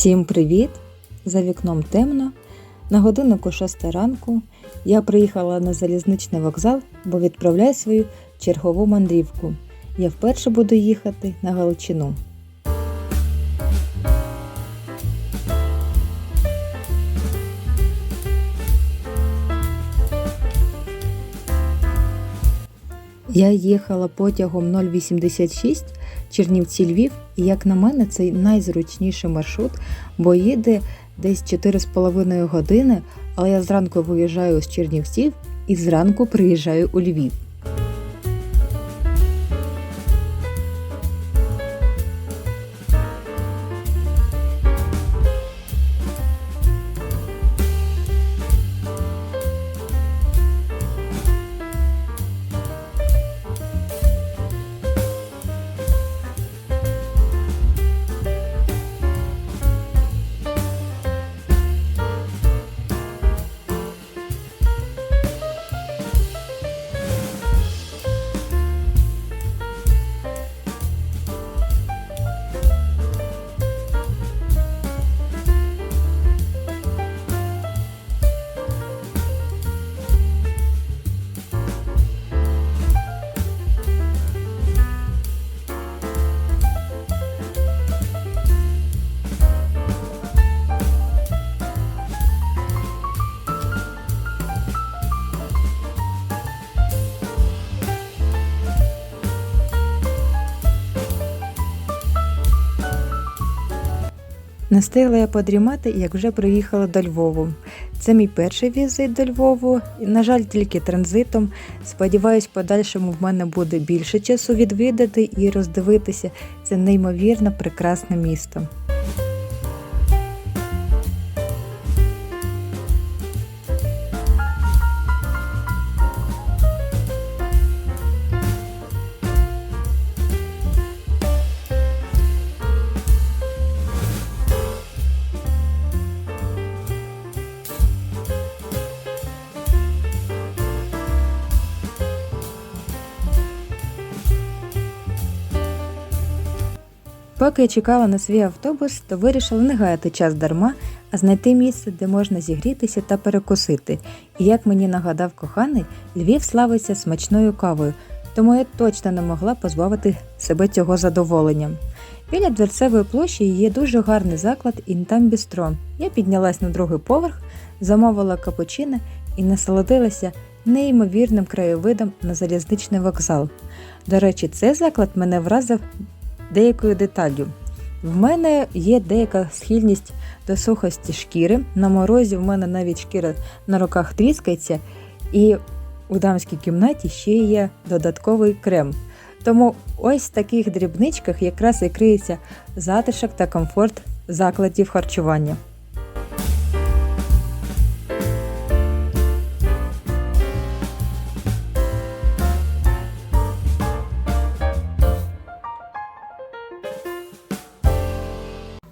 Всім привіт! За вікном темно. На годиннику 6 ранку я приїхала на залізничний вокзал, бо відправляю свою чергову мандрівку. Я вперше буду їхати на Галичину. Я їхала потягом 086 Чернівці Львів, і як на мене, це найзручніший маршрут, бо їде десь 4,5 години, але я зранку виїжджаю з Чернівців і зранку приїжджаю у Львів. Не встигла я подрімати, як вже приїхала до Львову. Це мій перший візит до Львову. На жаль, тільки транзитом. Сподіваюсь, в подальшому в мене буде більше часу відвідати і роздивитися це неймовірно прекрасне місто. Поки я чекала на свій автобус, то вирішила не гаяти час дарма, а знайти місце, де можна зігрітися та перекусити. І як мені нагадав коханий, Львів славиться смачною кавою, тому я точно не могла позбавити себе цього задоволення. Біля дверцевої площі є дуже гарний заклад Інтам Бістро. Я піднялась на другий поверх, замовила капучино і насолодилася неймовірним краєвидом на залізничний вокзал. До речі, цей заклад мене вразив деякою деталлю. В мене є деяка схильність до сухості шкіри. На морозі в мене навіть шкіра на руках тріскається, і у дамській кімнаті ще є додатковий крем. Тому ось в таких дрібничках якраз і криється затишок та комфорт закладів харчування.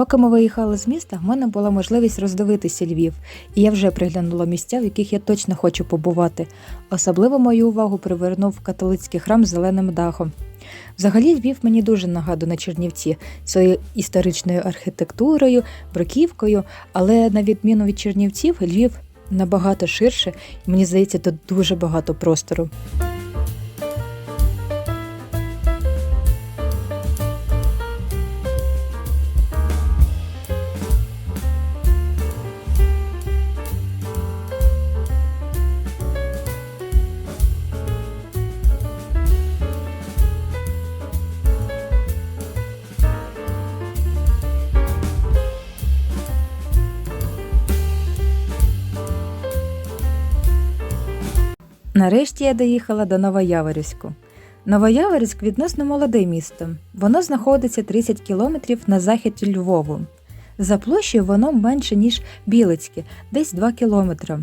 Поки ми виїхали з міста, в мене була можливість роздивитися Львів, і я вже приглянула місця, в яких я точно хочу побувати. Особливо мою увагу привернув католицький храм з зеленим дахом. Взагалі, Львів мені дуже нагадує на Чернівці своєю історичною архітектурою, бруківкою, але на відміну від Чернівців, Львів набагато ширше, і мені здається, тут дуже багато простору. Нарешті я доїхала до Новояворівську. Новояворівськ відносно молоде місто. Воно знаходиться 30 кілометрів на захід Львову. За площею воно менше, ніж Білицьке, десь 2 кілометри.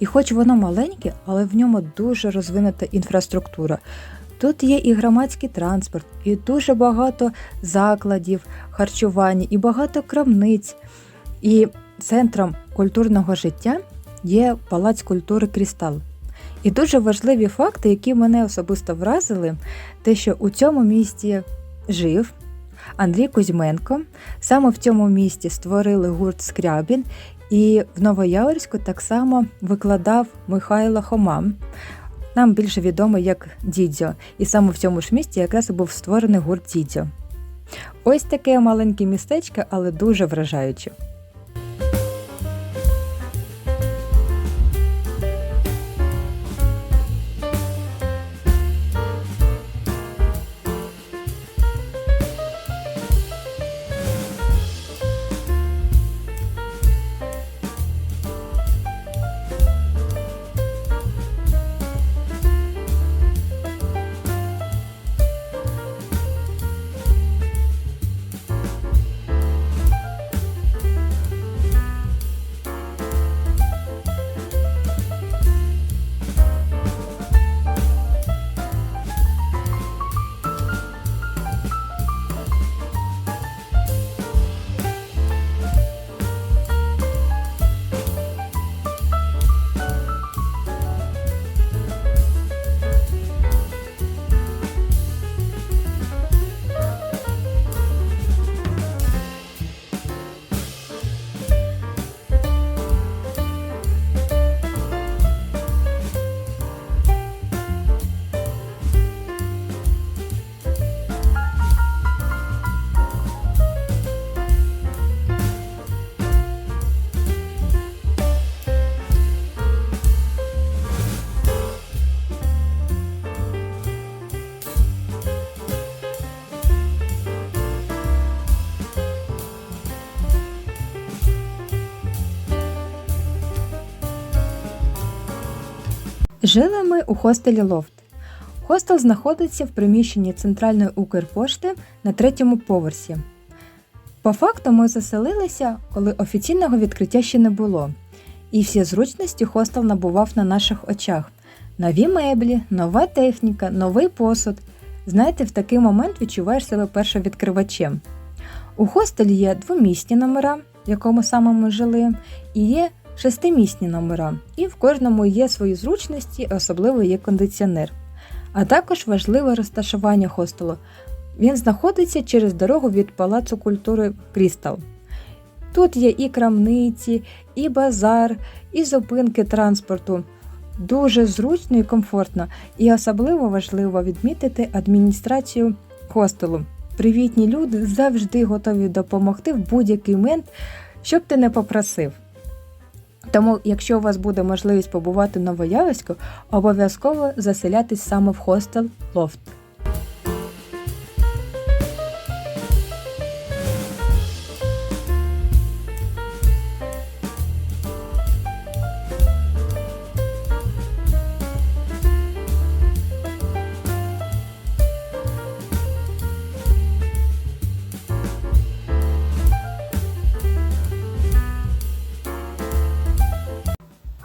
І хоч воно маленьке, але в ньому дуже розвинута інфраструктура. Тут є і громадський транспорт, і дуже багато закладів, харчування, і багато крамниць. І центром культурного життя є палац культури Крістал. І дуже важливі факти, які мене особисто вразили, те, що у цьому місті жив Андрій Кузьменко. Саме в цьому місті створили гурт Скрябін, і в Новояворську так само викладав Михайло Хома. Нам більше відомо як Дідзьо, і саме в цьому ж місті якраз і був створений гурт Дідзьо. Ось таке маленьке містечко, але дуже вражаюче. Жили ми у хостелі Лофт. Хостел знаходиться в приміщенні центральної Укрпошти на третьому поверсі. По факту ми заселилися, коли офіційного відкриття ще не було, і всі зручності хостел набував на наших очах: нові меблі, нова техніка, новий посуд. Знаєте, в такий момент відчуваєш себе першовідкривачем. У хостелі є двомісні номера, в якому саме ми жили, і є шестимісні номера, і в кожному є свої зручності, особливо є кондиціонер. А також важливе розташування хостелу. Він знаходиться через дорогу від Палацу культури Крістал. Тут є і крамниці, і базар, і зупинки транспорту. Дуже зручно і комфортно, і особливо важливо відмітити адміністрацію хостелу. Привітні люди завжди готові допомогти в будь-який момент, щоб ти не попросив. Тому, якщо у вас буде можливість побувати в Новоявську, обов'язково заселятись саме в хостел Лофт.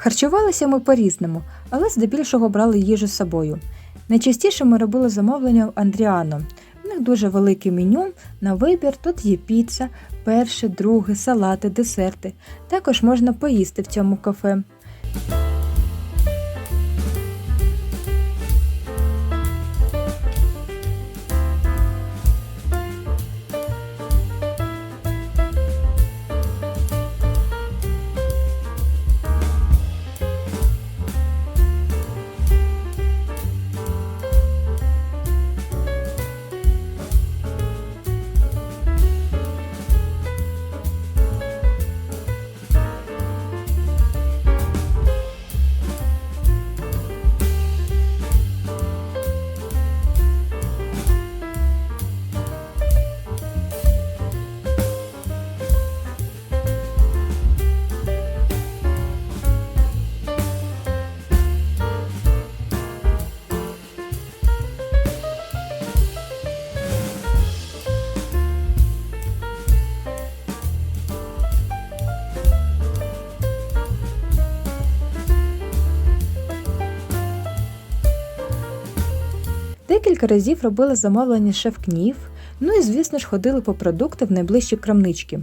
Харчувалися ми по-різному, але здебільшого брали їжу з собою. Найчастіше ми робили замовлення в Андріано. У них дуже велике меню на вибір. Тут є піца, перше, друге, салати, десерти. Також можна поїсти в цьому кафе. Декілька разів робили замовлення шеф-кнів, ну і, звісно ж, ходили по продукти в найближчі крамнички.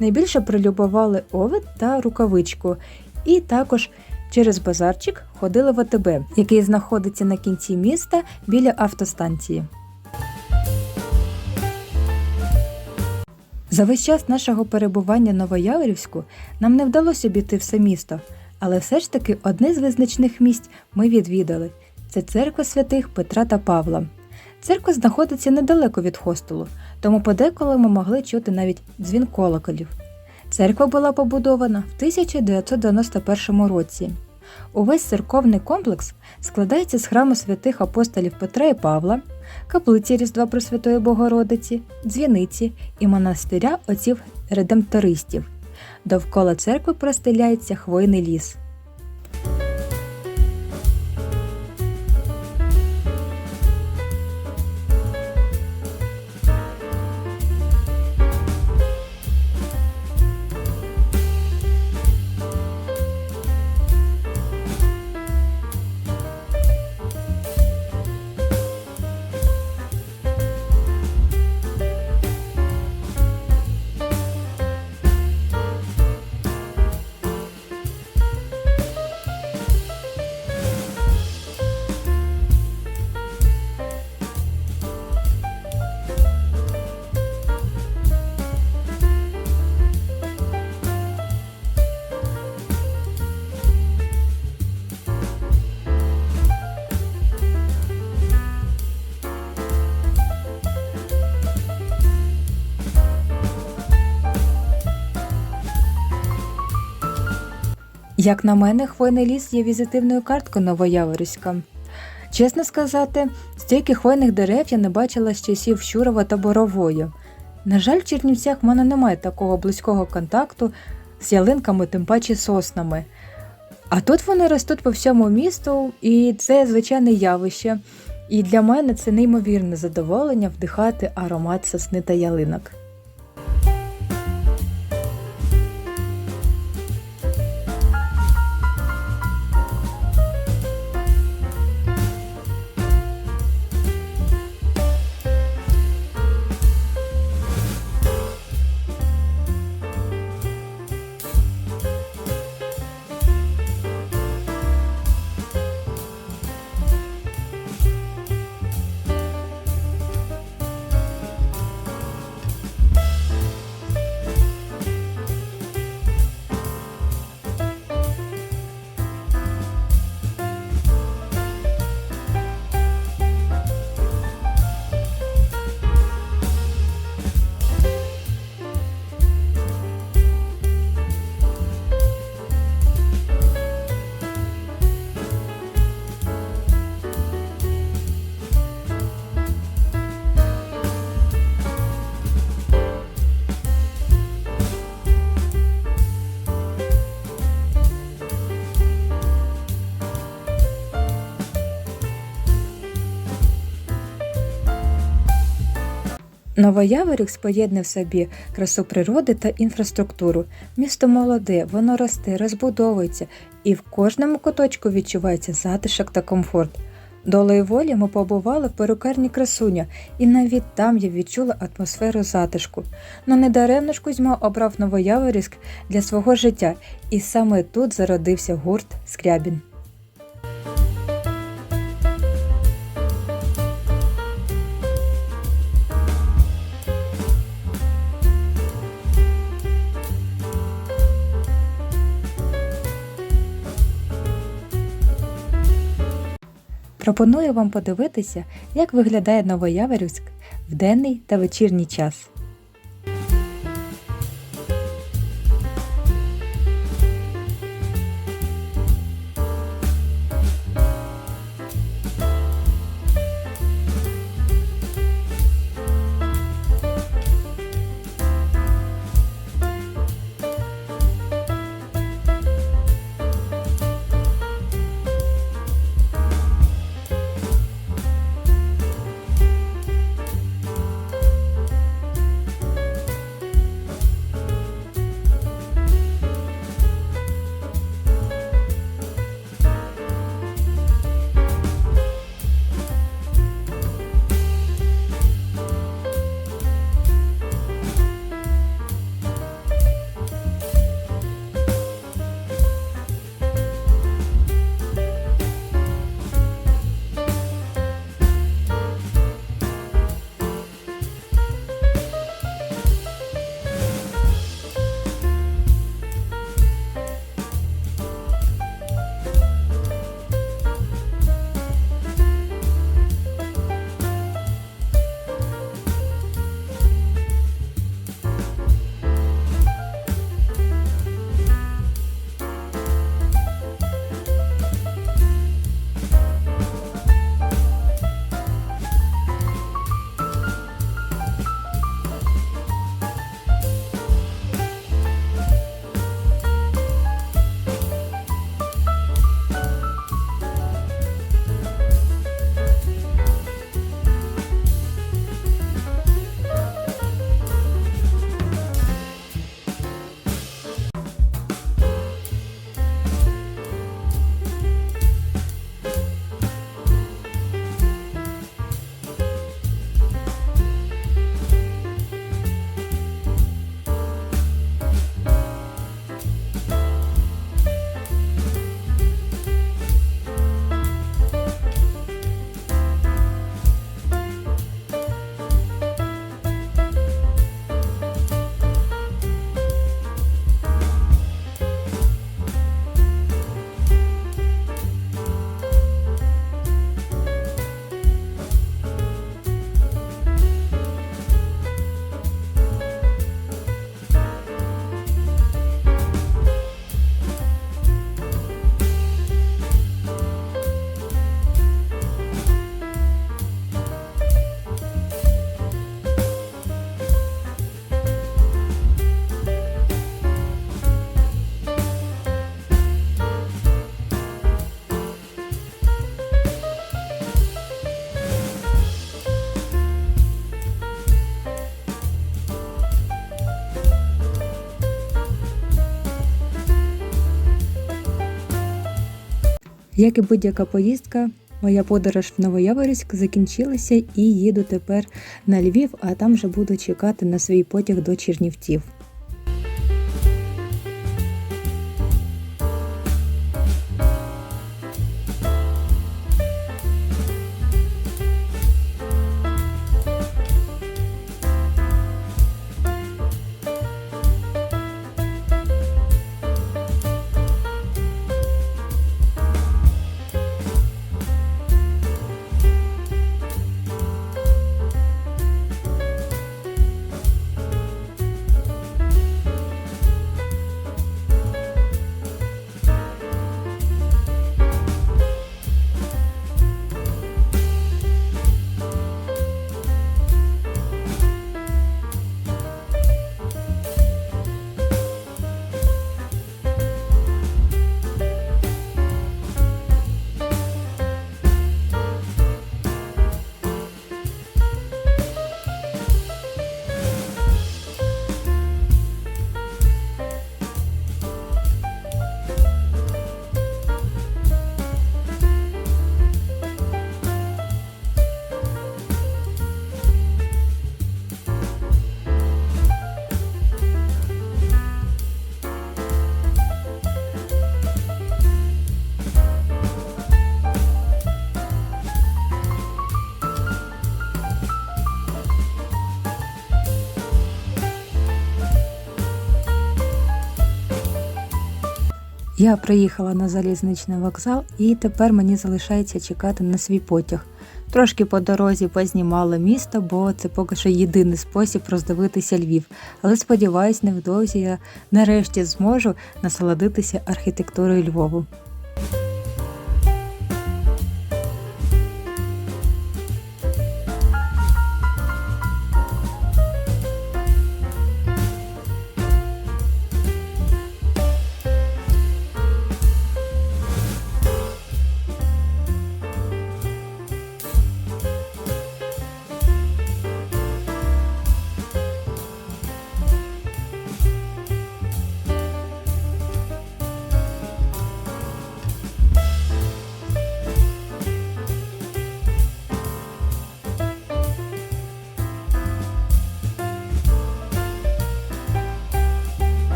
Найбільше прилюбували овід та рукавичку, і також через базарчик ходили в АТБ, який знаходиться на кінці міста біля автостанції. За весь час нашого перебування в Новояворівську нам не вдалося обійти все місто, але все ж таки одне з визначних місць ми відвідали це церква святих Петра та Павла. Церква знаходиться недалеко від хостелу, тому подеколи ми могли чути навіть дзвін колоколів. Церква була побудована в 1991 році. Увесь церковний комплекс складається з храму святих апостолів Петра і Павла, каплиці Різдва Пресвятої Богородиці, дзвіниці і монастиря отців редемтористів. Довкола церкви простеляється хвойний ліс. Як на мене, хвойний ліс є візитивною карткою Новояворівська. Чесно сказати, стільки хвойних дерев я не бачила з часів Щурова та Борової. На жаль, в Чернівцях в мене немає такого близького контакту з ялинками, тим паче соснами. А тут вони ростуть по всьому місту, і це звичайне явище. І для мене це неймовірне задоволення вдихати аромат сосни та ялинок. Новояворівськ споєднує в собі красу природи та інфраструктуру. Місто молоде, воно росте, розбудовується, і в кожному куточку відчувається затишок та комфорт. Долею волі ми побували в перукарні красуня, і навіть там я відчула атмосферу затишку. Но недаремно ж Кузьма обрав Новояворівськ для свого життя, і саме тут зародився гурт Скрябін. Пропоную вам подивитися, як виглядає Новояворівськ в денний та вечірній час. Як і будь-яка поїздка, моя подорож в Новояворівськ закінчилася і їду тепер на Львів, а там вже буду чекати на свій потяг до Чернівців. Я приїхала на залізничний вокзал і тепер мені залишається чекати на свій потяг. Трошки по дорозі познімала місто, бо це поки що єдиний спосіб роздивитися Львів. Але сподіваюсь, невдовзі я нарешті зможу насолодитися архітектурою Львову.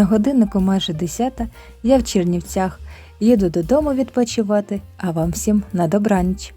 На годиннику майже десята, я в Чернівцях. Їду додому відпочивати, а вам всім на добраніч.